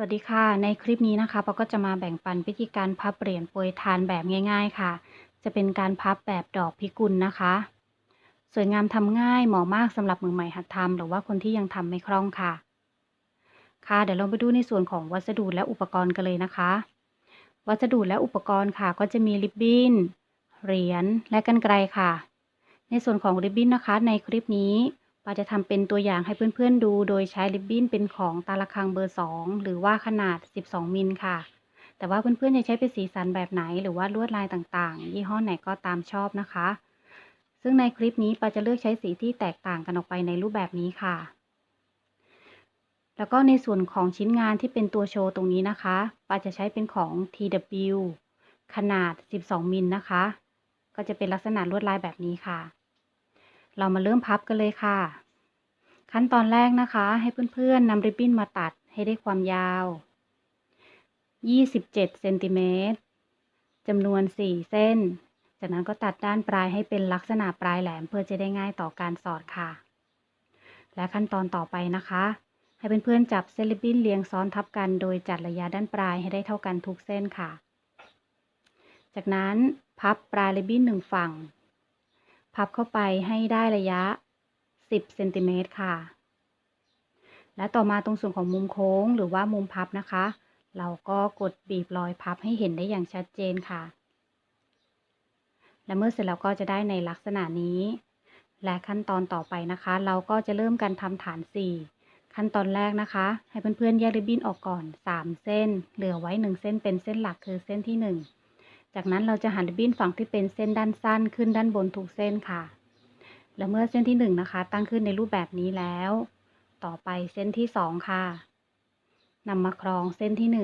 สวัสดีค่ะ ในคลิปนี้นะคะปาก็จะมาแบ่งปันวิธีการพับเหรียญโปรยทานแบบง่าย ๆ ค่ะ จะเป็นการพับแบบดอกพิกุลนะคะ สวยงามทำง่ายเหมาะมากสำหรับมือใหม่หัดทำหรือว่าคนที่ยังทำไม่คล่องค่ะ ค่ะเดี๋ยวเราไปดูในส่วนของวัสดุและอุปกรณ์กันเลยนะคะ วัสดุและอุปกรณ์ค่ะ ก็จะมีริบบิ้นเหรียญและกรรไกรค่ะ ในส่วนของริบบิ้นนะคะ ในคลิปนี้ ปาจะทำเป็นตัวอย่างให้เพื่อนๆดู โดยใช้ริบบิ้นเป็นของตาละคังเบอร์ 2 หรือว่าขนาด 12 มิลค่ะ แต่ว่าเพื่อนๆจะใช้เป็นสีสันแบบไหน หรือว่าลวดลายต่างๆ ยี่ห้อไหนก็ตามชอบนะคะ ซึ่งในคลิปนี้ปาจะเลือกใช้สีที่แตกต่างกันออกไปในรูปแบบนี้ค่ะ แล้วก็ในส่วนของชิ้นงานที่เป็นตัวโชว์ตรงนี้นะคะปาจะใช้เป็นของ TW ขนาด 12 มิลนะคะ ก็จะเป็นลักษณะลวดลายแบบนี้ค่ะ เรามาเริ่มพับกันเลยค่ะ ขั้นตอนแรกนะคะ ให้เพื่อนๆนำริบบิ้นมาตัดให้ได้ความยาว 27เซนติเมตรจำนวน 4 เส้น จากนั้นก็ตัดด้านปลายให้เป็นลักษณะปลายแหลมเพื่อจะได้ง่ายต่อการสอดค่ะ และขั้นตอนต่อไปนะคะ ให้เพื่อนๆจับเส้นริบบิ้นเรียงซ้อนทับกันโดยจัดระยะด้านปลายให้ได้เท่ากันทุกเส้นค่ะ จากนั้นพับปลายริบบิ้นหนึ่งฝั่ง พับเข้าไปให้ได้ระยะ 10เซนติเมตรค่ะ และต่อมาตรงส่วนของมุมโค้งหรือว่ามุมพับนะคะ เราก็กดบีบรอยพับให้เห็นได้อย่างชัดเจนค่ะ และเมื่อเสร็จแล้วก็จะได้ในลักษณะนี้ และขั้นตอนต่อไปนะคะ เราก็จะเริ่มการทำฐาน 4 ขั้นตอนแรกนะคะ ให้เพื่อนๆแยกริบบิ้นออกก่อน 3 เส้น เหลือไว้ 1 เส้นเป็นเส้นหลักคือเส้นที่ 1 จากนั้นเราจะหันริบบิ้นฝั่งที่เป็นเส้นด้านสั้นขึ้นด้านบนทุกเส้นค่ะ และเมื่อเส้นที่1นะคะตั้งขึ้นในรูปแบบนี้แล้ว ต่อไปเส้นที่ 2 ค่ะนำมาคล้องเส้นที่ 1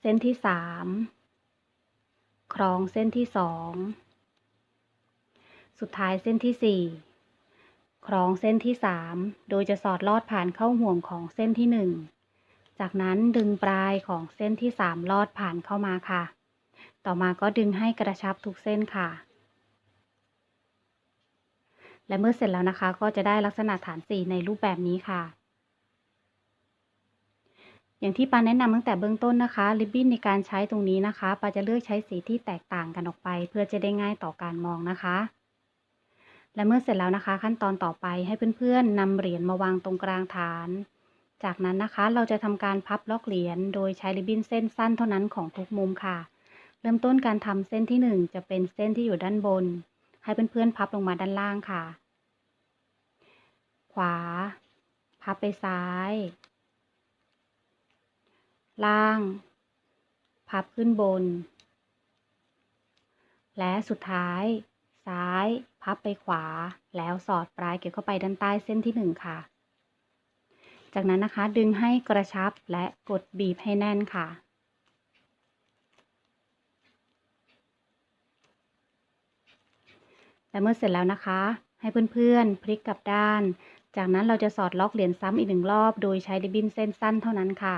เส้นที่ 3คล้องเส้นที่ 2 สุดท้ายเส้นที่ 4คล้องเส้นที่ 3 โดยจะสอดลอดผ่านเข้าห่วงของเส้นที่ 1 จากนั้นดึงปลายของเส้นที่ 3 ลอดผ่านเข้ามาค่ะ ต่อมาก็ดึงให้กระชับทุกเส้นค่ะ และเมื่อเสร็จแล้วนะคะ ก็จะได้ลักษณะฐาน4ในรูปแบบนี้ค่ะ อย่างที่ปาแนะนำตั้งแต่เบื้องต้นนะคะริบบิ้นในการใช้ตรงนี้นะคะปาจะเลือกใช้สีที่แตกต่างกันออกไป เพื่อจะได้ง่ายต่อการมองนะคะและเมื่อเสร็จแล้วนะคะ ขั้นตอนต่อไปให้เพื่อนๆนำเหรียญมาวางตรงกลางฐาน จากนั้นนะคะเราจะทำการพับล็อกเหรียญโดยใช้ริบบิ้นเส้นสั้นเท่านั้นของทุกมุมค่ะ เริ่มต้นการทำเส้นที่ 1 จะเป็นเส้นที่อยู่ด้านบน ให้เพื่อนๆพับลงมาด้านล่างค่ะ ขวา พับไปซ้าย ล่าง พับขึ้นบน และสุดท้าย ซ้าย พับไปขวา แล้วสอดปลายเก็บเข้าไปด้านใต้เส้นที่หนึ่งค่ะ จากนั้นนะคะดึงให้กระชับและกดบีบให้แน่นค่ะ และเมื่อเสร็จแล้วนะคะ ให้เพื่อนๆ พลิกกลับด้าน จากนั้นเราจะสอดล็อกเหรียญซ้ำอีกหนึ่งรอบ โดยใช้ริบบิ้นเส้นสั้นเท่านั้นค่ะ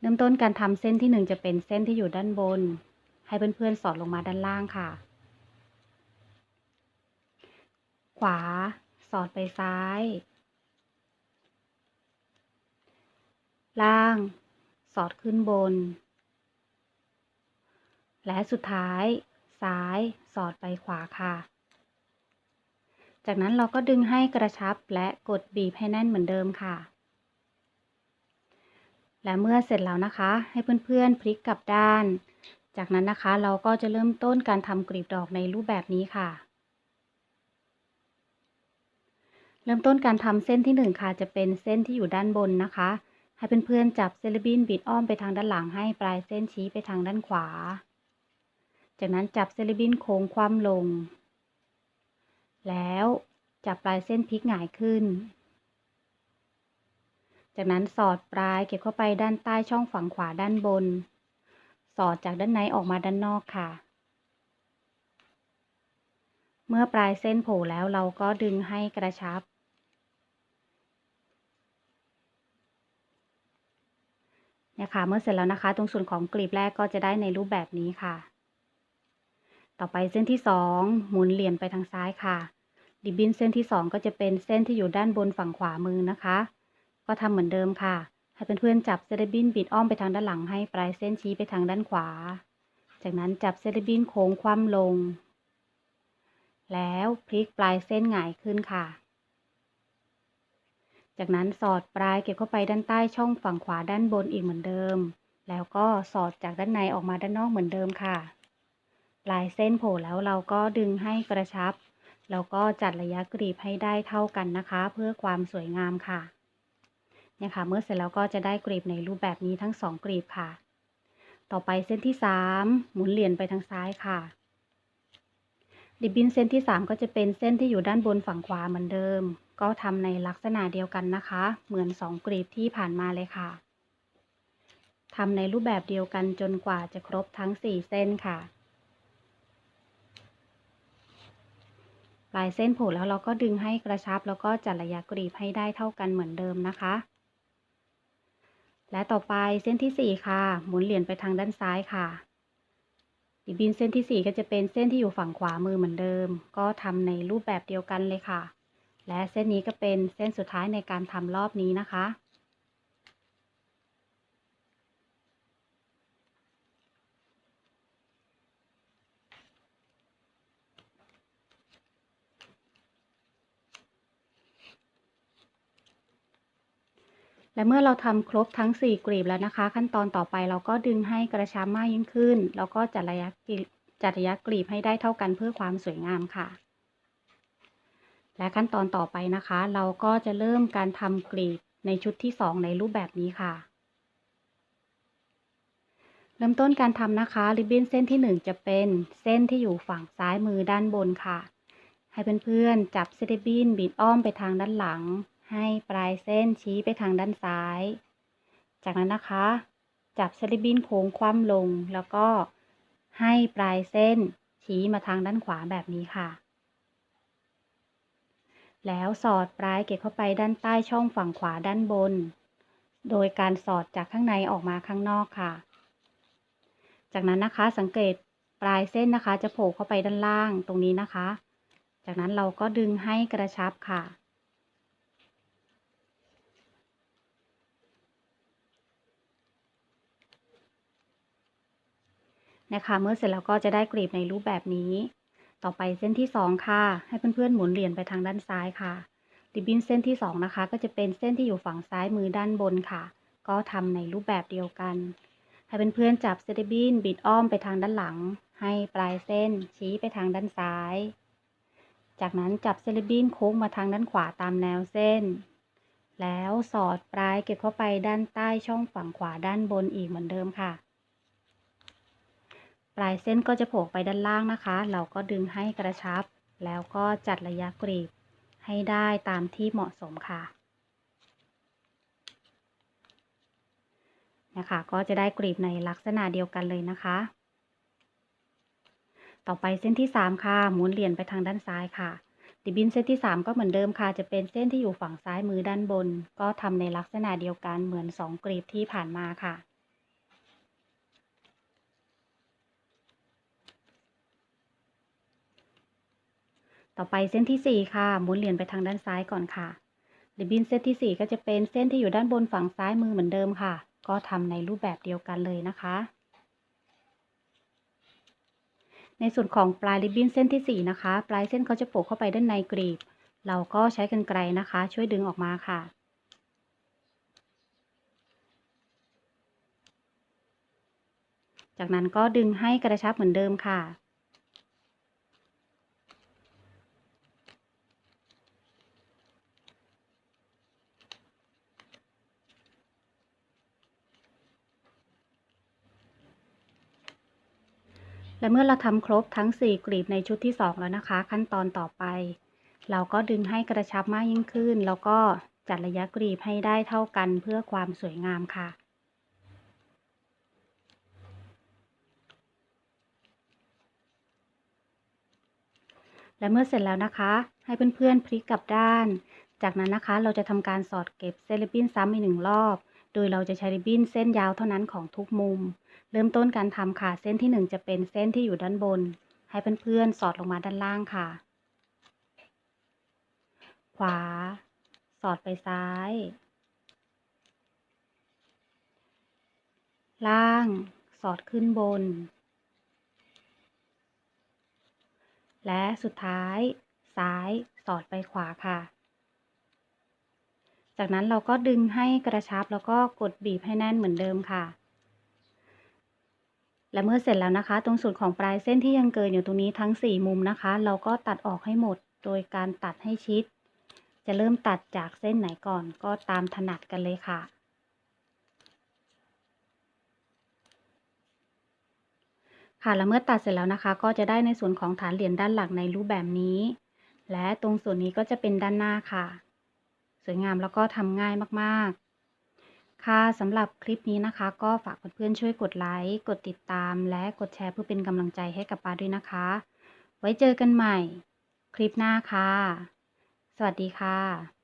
เริ่มต้นการทำเส้นที่หนึ่งจะเป็นเส้นที่อยู่ด้านบน ให้เพื่อนๆ สอดลงมาด้านล่างค่ะ ขวา สอดไปซ้าย ล่าง สอดขึ้นบน และสุดท้าย ซ้าย สอดไปขวาค่ะ จากนั้นเราก็ดึงให้กระชับและกดบีบให้แน่นเหมือนเดิมค่ะ และเมื่อเสร็จแล้วนะคะ ให้เพื่อนๆพลิกกลับด้าน จากนั้นนะคะเราก็จะเริ่มต้นการทำกลีบดอกในรูปแบบนี้ค่ะเริ่มต้นการทำเส้นที่1ค่ะจะเป็นเส้นที่อยู่ด้านบนนะคะ ให้เพื่อนๆจับเซลบินบิดอ้อมไปทางด้านหลังให้ปลายเส้นชี้ไปทางด้านขวา จากนั้นจับเซลบินโค้งคว่ำลง แล้วจับปลายเส้นพลิกหงายขึ้น จากนั้นสอดปลายเก็บเข้าไปด้านใต้ช่องฝั่งขวาด้านบน สอดจากด้านในออกมาด้านนอกค่ะ เมื่อปลายเส้นโผล่แล้วเราก็ดึงให้กระชับ เนี่ยค่ะ เมื่อเสร็จแล้วนะคะ ตรงส่วนของกลีบแรกก็จะได้ในรูปแบบนี้ค่ะ ต่อไปเส้นที่สองหมุนเหรียญไปทางซ้ายค่ะริบบิ้นเส้นที่ 2 ก็จะเป็นเส้นที่อยู่ด้านบนฝั่งขวามือนะคะ ก็ทำเหมือนเดิมค่ะ ให้เพื่อนๆจับเซเลบินบิดอ้อมไปทางด้านหลังให้ปลายเส้นชี้ไปทางด้านขวา จากนั้นจับเซเลบินโค้งคว่ำลง แล้วพลิกปลายเส้นหงายขึ้นค่ะ จากนั้นสอดปลายเก็บเข้าไปด้านใต้ช่องฝั่งขวาด้านบนอีกเหมือนเดิม แล้วก็สอดจากด้านในออกมาด้านนอกเหมือนเดิมค่ะ ปลายเส้นโผล่แล้วเราก็ดึงให้กระชับ แล้วก็จัดระยะกรีบให้ได้เท่ากันนะคะ เพื่อความสวยงามค่ะเนี่ยค่ะ เมื่อเสร็จแล้วก็จะได้กรีบในรูปแบบนี้ทั้งสองกรีบค่ะ ต่อไปเส้นที่สามหมุนเหรียญไปทางซ้ายค่ะริบบินเส้นที่สามก็จะเป็นเส้นที่อยู่ด้านบนฝั่งขวาเหมือนเดิม ก็ทำในลักษณะเดียวกันนะคะ เหมือนสองกรีบที่ผ่านมาเลยค่ะทำในรูปแบบเดียวกันจนกว่าจะครบทั้งสี่เส้นค่ะ ปลายเส้นผล่แล้วเราก็ดึงให้กระชับแล้วก็จัดระยะกรีบให้ได้เท่ากันเหมือนเดิมนะคะ และต่อไปเส้นที่สี่ค่ะ หมุนเหรียญไปทางด้านซ้ายค่ะริบบินเส้นที่สี่ก็จะเป็นเส้นที่อยู่ฝั่งขวามือเหมือนเดิม ก็ทำในรูปแบบเดียวกันเลยค่ะ และเส้นนี้ก็เป็นเส้นสุดท้ายในการทำรอบนี้นะคะ และเมื่อเราทำครบทั้ง 4 กลีบแล้วนะคะ ขั้นตอนต่อไปเราก็ดึงให้กระชับมากยิ่งขึ้น แล้วก็จัดระยะกลีบจัดระยะกลีบให้ได้เท่ากันเพื่อความสวยงามค่ะ และขั้นตอนต่อไปนะคะ เราก็จะเริ่มการทำกลีบในชุดที่ 2 ในรูปแบบนี้ค่ะ เริ่มต้นการทำนะคะ ริบบิ้นเส้นที่ 1 จะเป็นเส้นที่อยู่ฝั่งซ้ายมือด้านบนค่ะ ให้เพื่อนๆจับเซตบินบิดอ้อมไปทางด้านหลัง ให้ปลายเส้นชี้ไปทางด้านซ้าย จากนั้นนะคะ จับเซตบินโค้งคว่ำลง แล้วก็ให้ปลายเส้นชี้มาทางด้านขวาแบบนี้ค่ะ แล้วสอดปลายเก็บเข้าไปด้านใต้ช่องฝั่งขวาด้านบน โดยการสอดจากข้างในออกมาข้างนอกค่ะ จากนั้นนะคะสังเกตปลายเส้นนะคะจะโผล่เข้าไปด้านล่างตรงนี้นะคะ จากนั้นเราก็ดึงให้กระชับค่ะนะคะเมื่อเสร็จแล้วก็จะได้กลีบในรูปแบบนี้ ต่อไปเส้นที่ 2 ค่ะ ให้เพื่อนๆหมุนเหรียญไปทางด้านซ้ายค่ะ ริบบิ้นเส้นที่ 2 นะคะ ก็จะเป็นเส้นที่อยู่ฝั่งซ้ายมือด้านบนค่ะ ก็ทำในรูปแบบเดียวกัน ให้เพื่อนๆจับเซตบินบิดอ้อมไปทางด้านหลัง ให้ปลายเส้นชี้ไปทางด้านซ้าย จากนั้นจับเซเลบินโค้งมาทางด้านขวาตามแนวเส้น แล้วสอดปลายเก็บเข้าไปด้านใต้ช่องฝั่งขวาด้านบนอีกเหมือนเดิมค่ะ ลายเส้นก็จะโผล่ไปด้านล่างนะคะ เราก็ดึงให้กระชับ แล้วก็จัดระยะกรีบให้ได้ตามที่เหมาะสมค่ะนะคะ ก็จะได้กรีบในลักษณะเดียวกันเลยนะคะ ต่อไปเส้นที่ 3 ค่ะ หมุนเหรียญไปทางด้านซ้ายค่ะดิบินเส้นที่ 3 ก็เหมือนเดิมค่ะ จะเป็นเส้นที่อยู่ฝั่งซ้ายมือด้านบน ก็ทำในลักษณะเดียวกันเหมือน 2 กรีบที่ผ่านมาค่ะ ต่อไปเส้นที่ 4 ค่ะหมุนเหรียญไปทางด้านซ้ายก่อนค่ะริบบิ้นเส้นที่ 4 ก็จะเป็นเส้นที่อยู่ด้านบนฝั่งซ้ายมือเหมือนเดิมค่ะ ก็ทำในรูปแบบเดียวกันเลยนะคะ ในส่วนของปลายริบบิ้นเส้นที่ 4 นะคะ ปลายเส้นเขาจะโผล่เข้าไปด้านในกรีบ เราก็ใช้กรรไกรนะคะ ช่วยดึงออกมาค่ะจากนั้นก็ดึงให้กระชับเหมือนเดิมค่ะ และเมื่อเราทำครบทั้ง 4 กลีบในชุดที่ 2 แล้วนะคะ ขั้นตอนต่อไป เราก็ดึงให้กระชับมากยิ่งขึ้น แล้วก็จัดระยะกลีบให้ได้เท่ากันเพื่อความสวยงามค่ะและเมื่อเสร็จแล้วนะคะ ให้เพื่อนๆพลิกกลับด้าน จากนั้นนะคะเราจะทำการสอดเก็บเส้นริบบิ้นซ้ำอีกหนึ่งรอบ โดยเราจะใช้ริบบิ้นเส้นยาวเท่านั้นของทุกมุม เริ่มต้นการทำค่ะ เส้นที่ 1 จะเป็นเส้นที่อยู่ด้านบน ให้เพื่อนๆสอดลงมาด้านล่างค่ะ ขวา สอดไปซ้าย ล่าง สอดขึ้นบน และสุดท้าย ซ้าย สอดไปขวาค่ะ จากนั้นเราก็ดึงให้กระชับแล้วก็กดบีบให้แน่นเหมือนเดิมค่ะ และเมื่อเสร็จแล้วนะคะ ตรงส่วนของปลายเส้นที่ยังเกินอยู่ตรงนี้ทั้ง 4 มุมนะคะ เราก็ตัดออกให้หมดโดยการตัดให้ชิด จะเริ่มตัดจากเส้นไหนก่อนก็ตามถนัดกันเลยค่ะค่ะแล้วเมื่อตัดเสร็จแล้วนะคะ ก็จะได้ในส่วนของฐานเหรียญด้านหลังในรูปแบบนี้ และตรงส่วนนี้ก็จะเป็นด้านหน้าค่ะ สวยงามแล้วก็ทำง่ายมากๆ ค่ะสำหรับคลิปนี้นะคะ ก็ฝากเพื่อนๆช่วยกดไลค์ กดติดตาม และกดแชร์เพื่อเป็นกำลังใจให้กับปาด้วยนะคะ ไว้เจอกันใหม่ คลิปหน้าค่ะ สวัสดีค่ะ